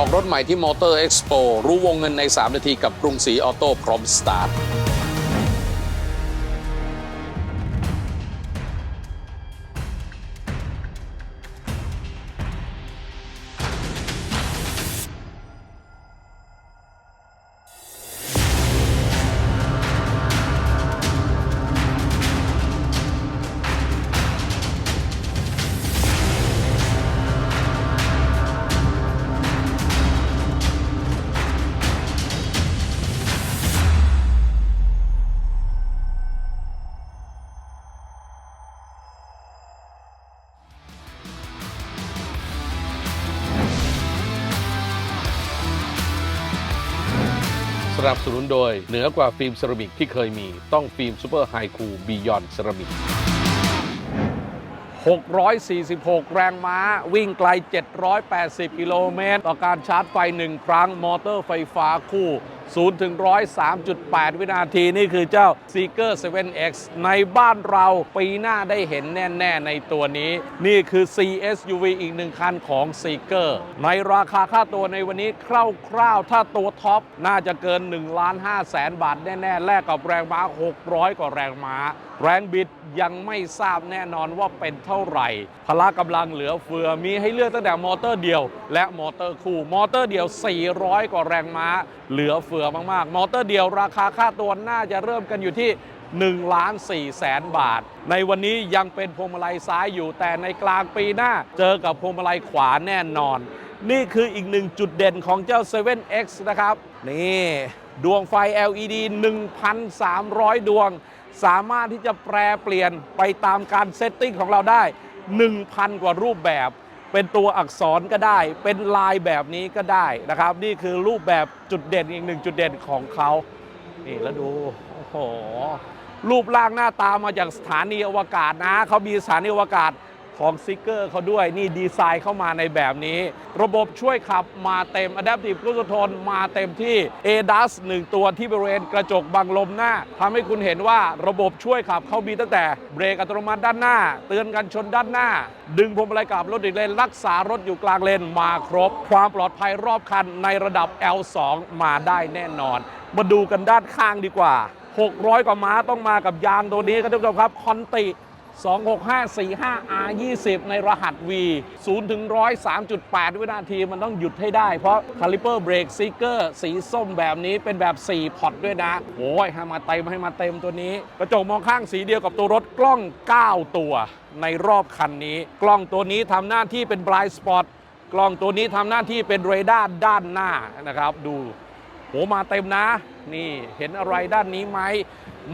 ออกรถใหม่ที่ Motor Expo รู้วงเงินใน 3 นาทีกับกรุงศรีออโต้พร้อมสตาร์ท นับสนุนโดย เหนือกว่าฟิล์มเซรามิกที่เคยมีต้องฟิล์มซูเปอร์ไฮคูบียอนเซรามิก 646 แรงม้าวิ่งไกล 780 กิโลเมตร ต่อการชาร์จไฟ 1 ครั้ง มอเตอร์ไฟฟ้าคู่ 0ถึง103.8 วินาทีนี่คือเจ้า Seeker 7X ในบ้านเราปีหน้าได้เห็นแน่ๆในตัวนี้ นี่คือ CSUV อีกหนึ่งคันของ Seeker ในราคาค่าตัวในวันนี้คร่าวๆ ถ้าตัวท็อปน่าจะเกิน1ล้าน5แสนบาทแน่ๆ แลกกับแรงม้า 600 กว่าแรงม้า แรงบิดยังไม่ทราบแน่นอนว่าเป็นเท่าไหร่ พละกำลังเหลือเฟือมีให้เลือกตั้งแต่มอเตอร์เดียว และมอเตอร์คู่ มอเตอร์เดียว 400 กว่าแรงม้า เหลือเฟือมากๆ มอเตอร์เดียวราคาค่าตัวน่าจะเริ่มกันอยู่ที่1ล้าน4แสนบาท ในวันนี้ยังเป็นพวงมาลัยซ้ายอยู่แต่ในกลางปีหน้า เจอกับพวงมาลัยขวาแน่นอน นี่คืออีกหนึ่งจุดเด่นของเจ้า 7X นะครับ นี่ ดวงไฟ LED 1,300 ดวง สามารถที่จะแปรเปลี่ยนไปตามการเซตติ้งของเราได้ 1,000 กว่ารูปแบบ เป็นตัวอักษรก็ได้ เป็นลายแบบนี้ก็ได้นะครับ นี่คือรูปแบบจุดเด่นอีกหนึ่งจุดเด่นของเขานี่แล้วดูโอ้โหรูปร่างหน้าตามาจากสถานีอวกาศนะเขามีสถานีอวกาศ ของซิกเกอร์เขาด้วยนี่ดีไซน์เข้ามาในแบบนี้ ระบบช่วยขับมาเต็ม Adaptive Cruise Control มาเต็มที่ ADAS 1 ตัวที่บริเวณกระจกบังลมหน้าทำให้คุณเห็นว่าระบบช่วยขับเขามีตั้งแต่เบรกอัตโนมัติด้านหน้า เตือนกันชนด้านหน้า ดึงพวงมาลัยกลับรถอีกเลน รักษารถอยู่กลางเลนมาครบ ความปลอดภัยรอบคันในระดับ L2 มาได้แน่นอน มาดูกันด้านข้างดีกว่า 600 กว่าม้าต้องมากับยางตัวนี้ครับท่านผู้ชมครับคอนติ 26545R20 ในรหัส V 0ถึง103.8 วินาทีมันต้องหยุดให้ได้ เพราะคาลิเปอร์เบรกซิกเกอร์สีส้มแบบนี้เป็นแบบ 4 พอตด้วยนะ โอ้ยให้มาเต็มให้มาเต็มตัวนี้ กระจกมองข้างสีเดียวกับตัวรถกล้อง 9 ตัว ในรอบคันนี้ กล้องตัวนี้ทำหน้าที่เป็น blind spot กล้องตัวนี้ทำหน้าที่เป็นเรดาร์ด้านหน้านะครับ ดูโหมาเต็มนะ นี่เห็นอะไรด้านนี้ไหม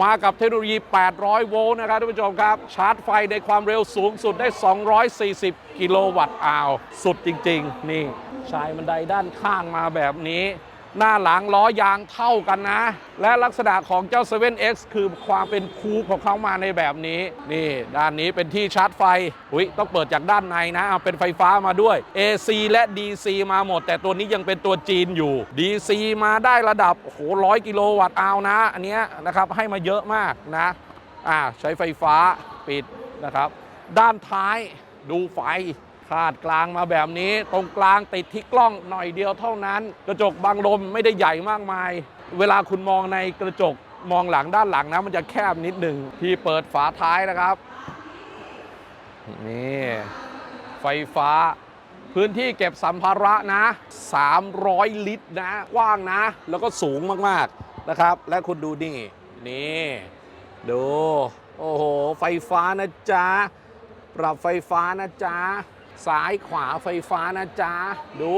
มากับเทคโนโลยี 800 โวลต์นะครับท่านผู้ชมครับ ชาร์จไฟในความเร็วสูงสุดได้ 240 กิโลวัตต์อาวสุดจริง ๆ นี่ชายบันไดด้านข้างมาแบบนี้ หน้าหลังล้อยางเท่ากันนะ และลักษณะของเจ้า 7X คือความเป็นคูลของเขามาในแบบนี้ นี่ ด้านนี้เป็นที่ชาร์จไฟอุ้ยต้องเปิดจากด้านในนะเอาเป็นไฟฟ้ามาด้วย AC และ DC มาหมด แต่ตัวนี้ยังเป็นตัวจีนอยู่ DC มาได้ระดับโอ้โหร้อยกิโลวัตต์อานะ อันเนี้ยนะครับให้มาเยอะมากนะอ่าใช้ไฟฟ้าปิดนะครับ ด้านท้ายดูไฟ คาดกลางมาแบบนี้ ตรงกลางติดที่กล้องหน่อยเดียวเท่านั้น กระจกบังลมไม่ได้ใหญ่มากมาย เวลาคุณมองในกระจกมองหลังด้านหลังนะมันจะแคบนิดหนึ่งที่เปิดฝาท้ายนะครับนี่ไฟฟ้า พื้นที่เก็บสัมภาระนะ 300 ลิตรนะกว้างนะ แล้วก็สูงมากๆนะครับ และคุณดูนี่นี่ดู โอ้โห ไฟฟ้านะจ๊ะ ปรับไฟฟ้านะจ๊ะ ซ้ายขวาไฟฟ้านะจ๊ะ ดู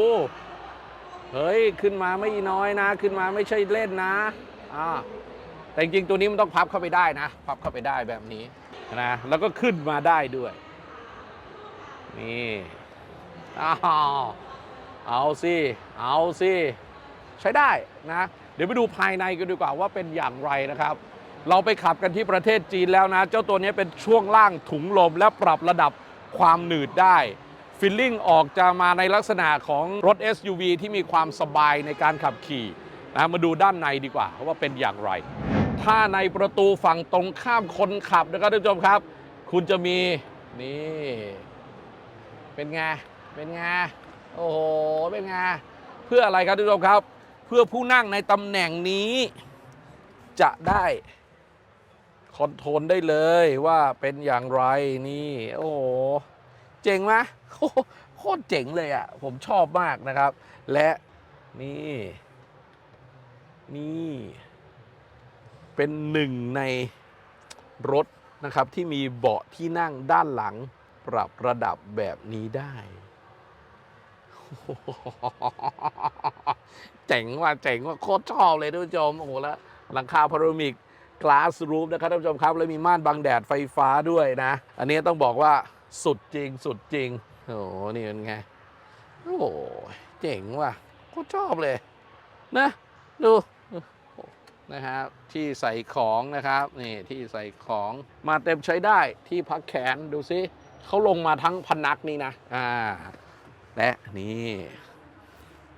เฮ้ย ขึ้นมาไม่น้อยนะ ขึ้นมาไม่ใช่เล่นนะอ่าแต่จริงๆตัวนี้มันต้องพับเข้าไปได้นะ พับเข้าไปได้แบบนี้นะแล้วก็ขึ้นมาได้ด้วย นี่อ้าวเอาสิเอาสิใช้ได้นะ เดี๋ยวไปดูภายในกันดีกว่าว่าเป็นอย่างไรนะครับ เราไปขับกันที่ประเทศจีนแล้วนะ เจ้าตัวนี้เป็นช่วงล่างถุงลมและปรับระดับความหนืดได้ ฟิลลิ่งออกจะมาในลักษณะของรถ SUV ที่มีความสบายในการขับขี่นะมาดูด้านในดีกว่าว่าเป็นอย่างไร ถ้าในประตูฝั่งตรงข้ามคนขับนะครับท่านผู้ชมครับ คุณจะมีนี่ เป็นไง เป็นไง โอ้โห เป็นไง เพื่ออะไรครับทุกท่านครับ เพื่อผู้นั่งในตำแหน่งนี้ จะได้คอนโทรลได้เลยว่าเป็นอย่างไรนี่ โอ้โห เจ๋งไหม โคตรเจ๋งเลยอะ่ะ ผมชอบมากนะครับ และนี่ นี่ เป็นหนึ่งในรถนะครับที่มีเบาะที่นั่งด้านหลังปรับระดับแบบนี้ได้เจ๋งว่ะเจ๋งว่ะโคตรชอบเลยท่านผู้ชมโอ้โหแล้วหลังคาพาโรมิกกลาสรูฟนะครับท่านผู้ชมครับ แล้วมีม่านบังแดดไฟฟ้าด้วยนะ อันนี้ต้องบอกว่าสุดจริง สุดจริง โอ้โหนี่เป็นไง โอ้โหเจ๋งว่ะโคตรชอบเลย นะ ดูนะครับ ที่ใส่ของนะครับ นี่ที่ใส่ของมาเต็มใช้ได้ที่พักแขนดูซิเขาลงมาทั้งพนักนี่นะ อ่า และนี่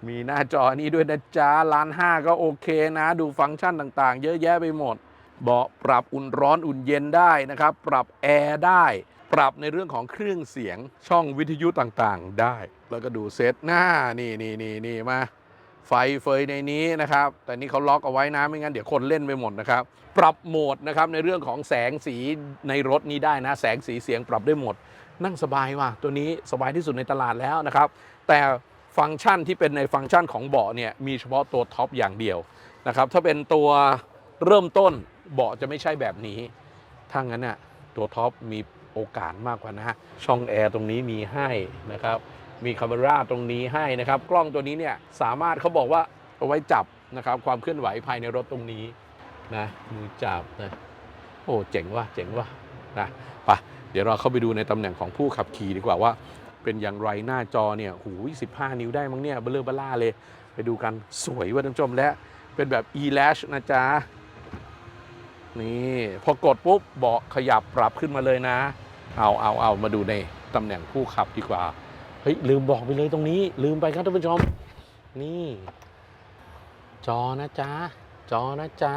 มีหน้าจอนี้ด้วยนะจ๊ะล้านห้าก็โอเคนะ ดูฟังก์ชันต่างๆ เยอะแยะไปหมด เบาะปรับอุ่นร้อนอุ่นเย็นได้นะครับ ปรับแอร์ได้ ปรับในเรื่องของเครื่องเสียงช่องวิทยุต่างๆ ได้ แล้วก็ดูเซตหน้านี่นี่นี่นี่มาไฟเฟยในนี้นะครับ แต่นี่เขาล็อกเอาไว้นะไม่งั้นเดี๋ยวคนเล่นไปหมดนะครับ ปรับโหมดนะครับในเรื่องของแสงสีในรถนี้ได้นะ แสงสีเสียงปรับได้หมด นั่งสบายว่ะตัวนี้สบายที่สุดในตลาดแล้วนะครับ แต่ฟังก์ชันที่เป็นในฟังก์ชันของเบาะเนี่ยมีเฉพาะตัวท็อปอย่างเดียวนะครับ ถ้าเป็นตัวเริ่มต้นเบาะจะไม่ใช่แบบนี้ถ้างั้นน่ะตัวท็อปมี โอกาสมากกว่านะช่องแอร์ตรงนี้มีให้นะครับมีคาเมราตรงนี้ให้นะครับกล้องตัวนี้เนี่ยสามารถเขาบอกว่าเอาไว้จับนะครับความเคลื่อนไหวภายในรถตรงนี้นะมือจับนะโอ้เจ๋งว่ะเจ๋งว่ะนะไปเดี๋ยวเราเข้าไปดูในตำแหน่งของผู้ขับขี่ดีกว่าว่า เป็นอย่างไรหน้าจอเนี่ยหูย15นิ้วได้มั้งเนี่ยเบลอเบล่าเลย ไปดูกันสวยว่าท่านผู้ชมและเป็นแบบ e-lash นะจ๊ะ นี่พอกดปุ๊บเบาะขยับปรับขึ้นมาเลยนะ เอาเอาเอามาดูในตำแหน่งผู้ขับดีกว่า เฮ้ย ลืมบอกไปเลยตรงนี้ ลืมไปครับท่านผู้ชม นี่ จอนะจ๊ะ จอนะจ๊ะ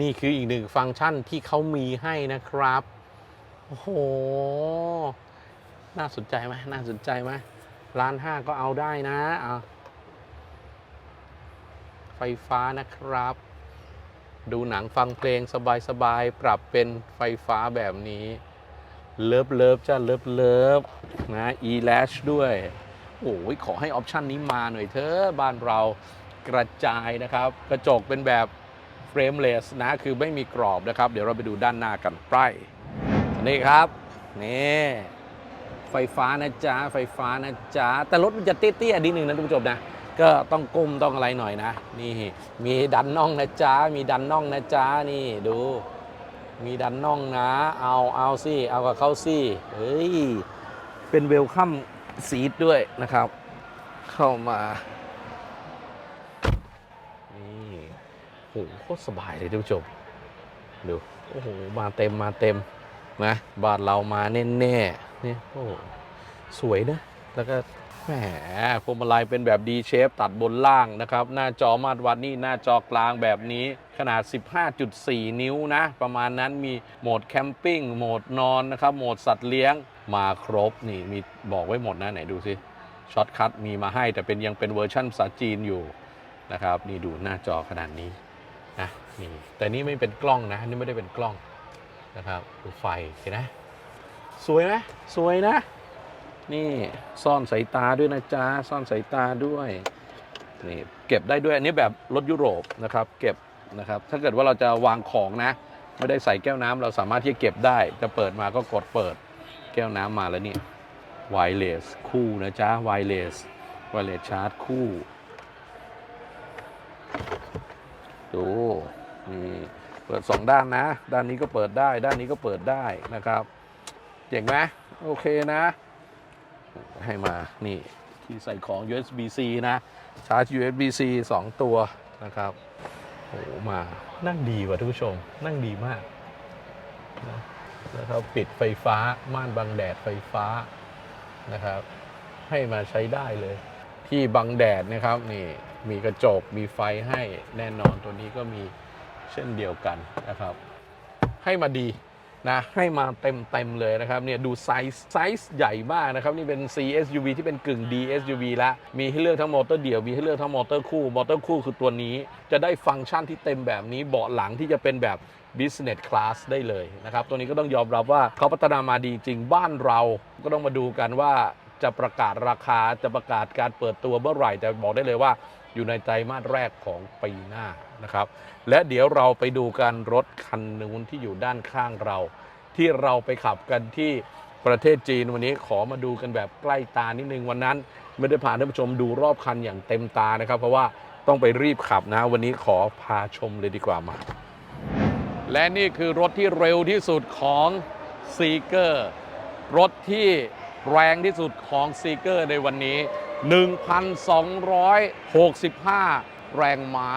นี่คืออีกหนึ่งฟังก์ชันที่เขามีให้นะครับ โอ้โห น่าสนใจไหมน่าสนใจไหมร้านห้าก็เอาได้นะเอาไฟฟ้านะครับ ดูหนังฟังเพลงสบายๆ ปรับเป็นไฟฟ้าแบบนี้ เลิฟเลิฟจ้าเลิฟเลิฟนะ e lash ด้วยโอ้ยขอให้ออปชันนี้มาหน่อยเถอะบ้านเรากระจายนะครับ กระจกเป็นแบบเฟรมเลสนะ คือไม่มีกรอบนะครับ เดี๋ยวเราไปดูด้านหน้ากันไปนี่ครับนี่ไฟฟ้านะจ๊ะไฟฟ้านะจ๊ะแต่รถมันจะเตี้ยๆนิดนึงนะทุกผู้ชมนะ ก็ต้องก้มต้องอะไรหน่อยนะ นี่มีดันน่องนะจ๊ะมีดันน่องนะจ๊ะนี่ดู มีดันน่องนะ เอาเอาสิเอากับเขาสิเฮ้ยเป็นเวลคัมซีทด้วยนะครับ เข้ามานี่โหโคตรสบายเลยท่านผู้ชมดูโอ้โหมาเต็มมาเต็มนะบานเรามาแน่ๆเนี่ยโอ้สวยนะแล้วก็ แหมพวงมาลัยเป็นแบบ D shape ตัดบนล่างนะครับ หน้าจอมาตรวัดนี่หน้าจอกลางแบบนี้ขนาด 15.4 นิ้วนะ ประมาณนั้นมีโหมดแคมปิ้งโหมดนอนนะครับ โหมดสัตว์เลี้ยงมาครบนี่มีบอกไว้หมดนะไหนดูสิช็อตคัทมีมาให้แต่เป็นยังเป็นเวอร์ชั่นภาษาจีนอยู่นะครับ นี่ดูหน้าจอขนาดนี้นะนี่แต่นี่ไม่เป็นกล้องนะนี่ไม่ได้เป็นกล้องนะครับดูไฟเห็นไหมสวยไหมสวยนะ นี่ซ่อนสายตาด้วยนะจ๊ะซ่อนสายตาด้วยนี่เก็บได้ด้วยอันนี้แบบรถยุโรปนะครับเก็บนะครับถ้าเกิดว่าเราจะวางของนะ ไม่ได้ใส่แก้วน้ำเราสามารถที่จะเก็บได้ จะเปิดมาก็กดเปิดแก้วน้ำมาแล้วนี่ไวเลสคู่นะจ๊ะไวเลสไวเลสชาร์จคู่ดูนี่เปิดสองด้านนะ ด้านนี้ก็เปิดได้ ด้านนี้ก็เปิดได้นะครับ เจ๋งไหมโอเคนะ ให้มานี่ที่ใส่ของ USB-C นะชาร์จ USB-C 2 ตัวนะครับโอ้มานั่งดีว่ะทุกผู้ชม นั่งดีมากนะแล้วเขาปิดไฟฟ้าม่านบังแดดไฟฟ้านะครับ ให้มาใช้ได้เลย ที่บังแดดนะครับนี่มีกระจกมีไฟให้แน่นอนตัวนี้ก็มีเช่นเดียวกันนะครับ ให้มาดี นะให้มาเต็มเต็มเลยนะครับเนี่ยดูไซส์ไซส์ใหญ่มากนะครับ นี่เป็น CSUV ที่เป็นกึ่ง DSUV แล้ว มีให้เลือกทั้งมอเตอร์เดี่ยว มีให้เลือกทั้งมอเตอร์คู่ มอเตอร์คู่คือตัวนี้จะได้ฟังก์ชันที่เต็มแบบนี้เบาะหลังที่จะเป็นแบบ Business Class ได้เลยนะครับ ตัวนี้ก็ต้องยอมรับว่าเขาพัฒนามาดีจริงบ้านเราก็ต้องมาดูกันว่าจะประกาศราคาจะประกาศการเปิดตัวเมื่อไหร่แต่บอกได้เลยว่า อยู่ในไตรมาสแรกของปีหน้านะครับ และเดี๋ยวเราไปดูกันรถคันนู้นที่อยู่ด้านข้างเรา ที่เราไปขับกันที่ประเทศจีนวันนี้ขอมาดูกันแบบใกล้ตานิดนึงวันนั้น ไม่ได้พาท่านผู้ชมดูรอบคันอย่างเต็มตานะครับ เพราะว่าต้องไปรีบขับนะ วันนี้ขอพาชมเลยดีกว่ามา และนี่คือรถที่เร็วที่สุดของซีเกอร์รถที่แรงที่สุดของซีเกอร์ในวันนี้ 1,265 แรงม้า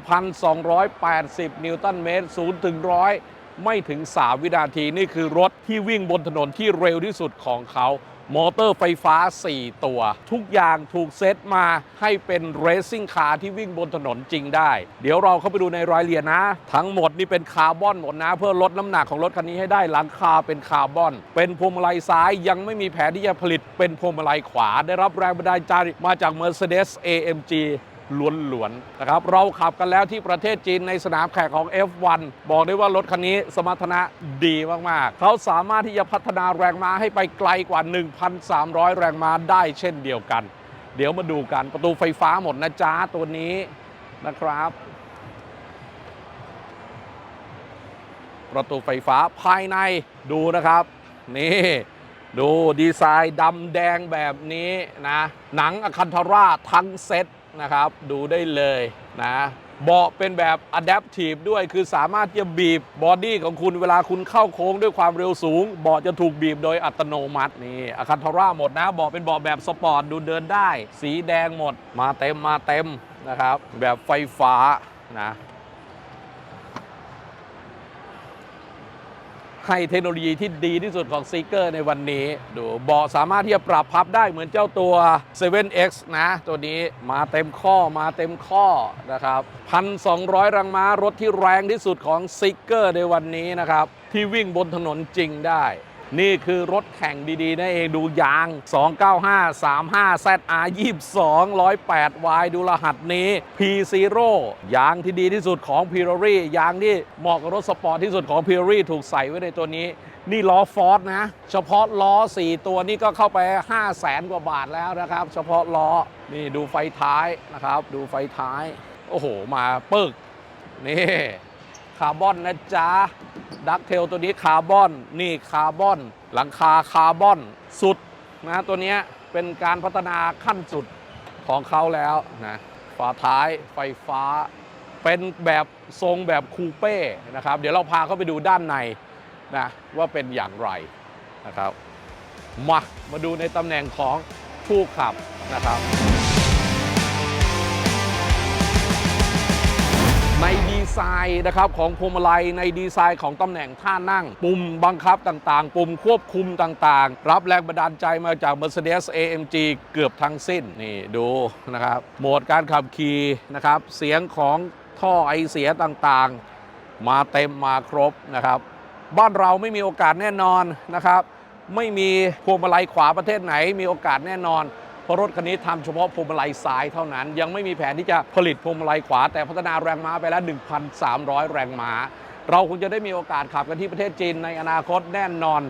1,280 นิวตันเมตร0ถึง100 ไม่ถึง 3 วินาที นี่คือรถที่วิ่งบนถนนที่เร็วที่สุดของเขา มอเตอร์ไฟฟ้า 4 ตัว ทุกอย่างถูกเซตมาให้เป็นเรซซิ่งคาร์ที่วิ่งบนถนนจริงได้ เดี๋ยวเราเข้าไปดูในรายละเอียดนะ ทั้งหมดนี่เป็นคาร์บอนหมดนะ เพื่อลดน้ำหนักของรถคันนี้ให้ได้หลังคาเป็นคาร์บอน เป็นพวงมาลัยซ้ายยังไม่มีแผนที่จะผลิตเป็นพวงมาลัยขวา ได้รับแรงบันดาลใจมาจาก Mercedes AMG ล้วนๆนะครับเราขับกันแล้วที่ประเทศจีนในสนามแข่งของ F1 บอกได้ว่ารถคันนี้สมรรถนะดีมากๆ เขาสามารถที่จะพัฒนาแรงม้าให้ไปไกลกว่า 1,300 แรงม้าได้เช่นเดียวกัน เดี๋ยวมาดูกันประตูไฟฟ้าหมดนะจ๊ะตัวนี้นะครับประตูไฟฟ้าภายในดูนะครับ นี่ ดูดีไซน์ดำแดงแบบนี้นะ หนังอคันธาราทั้งเซ็ต นะครับ ดูได้เลยนะเบาะเป็นแบบ Adaptive ด้วยคือสามารถจะบีบบอดี้ของคุณเวลาคุณเข้าโค้งด้วยความเร็วสูง เบาะจะถูกบีบโดยอัตโนมัตินี่อคันธาราหมดนะเบาะเป็นเบาะแบบสปอร์ตดูเดินได้ สีแดงหมด มาเต็มมาเต็มนะครับ แบบไฟฟ้านะ ให้เทคโนโลยีที่ดีที่สุดของซีเกอร์ในวันนี้ ดูเบาะสามารถที่จะปรับพับได้เหมือนเจ้าตัว 7X นะ ตัวนี้มาเต็มข้อมาเต็มข้อนะครับ1,200 รังม้ารถที่แรงที่สุดของซีเกอร์ในวันนี้นะครับ ที่วิ่งบนถนนจริงได้ นี่คือรถแข่งดี ๆนั่นเองดูยาง 295 35 ZR 22 108 Y ดูรหัสนี้ P0 ยางที่ดีที่สุดของ p i r o r i ยางที่เหมาะกับรถสปอร์ตที่สุดของ p i r o r i ถูกใส่ไว้ในตัวนี้ นี่ล้อฟอร์ดนะ เฉพาะล้อ 4 ตัวนี่ก็เข้าไป 5 0 0แสนกว่าบาทแล้วนะครับ เฉพาะล้อ นี่ดูไฟท้ายนะครับ ดูไฟท้าย โอ้โห มาปึกนี่ คาร์บอนนะจ๊ะดักเทลตัวนี้คาร์บอน นี่คาร์บอน หลังคาคาร์บอนสุดนะตัวนี้เป็นการพัฒนาขั้นสุดของเขาแล้วนะฝาท้ายไฟฟ้า เป็นแบบทรงแบบคูเป้นะครับ เดี๋ยวเราพาเข้าไปดูด้านในนะว่าเป็นอย่างไรนะครับ มา มาดูในตำแหน่งของผู้ขับนะครับใน ไซน์นะครับของพวงมาลัยในดีไซน์ของตำแหน่งท่านั่ง ปุ่มบังคับต่างๆ ปุ่มควบคุมต่างๆ รับแรงบันดาลใจมาจาก Mercedes AMG เกือบทั้งสิ้นนี่ดูนะครับโหมดการขับขี่นะครับเสียงของท่อไอเสียต่างๆ มาเต็มมาครบนะครับ บ้านเราไม่มีโอกาสแน่นอนนะครับ ไม่มีพวงมาลัยขวาประเทศไหนมีโอกาสแน่นอน ราะรถคันนี้ทำเฉพาะพวงมาลัยซ้ายเท่านั้น ยังไม่มีแผนที่จะผลิตพวงมาลัยขวา แต่พัฒนาแรงม้าไปแล้ว 1,300 แรงม้า เราคงจะได้มีโอกาสขับกันที่ประเทศจีนในอนาคตแน่นอน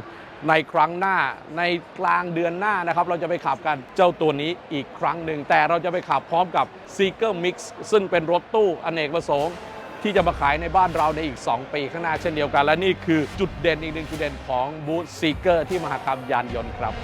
ในครั้งหน้าในกลางเดือนหน้านะครับ เราจะไปขับกันเจ้าตัวนี้อีกครั้งหนึ่ง แต่เราจะไปขับพร้อมกับ Seeker Mix ซึ่งเป็นรถตู้อเนกประสงค์ ที่จะมาขายในบ้านเราในอีก 2 ปีข้างหน้าเช่นเดียวกัน และนี่คือจุดเด่นอีกหนึ่งจุดเด่นของบูธซีเกอร์ที่มหากรรมยานยนต์ครับ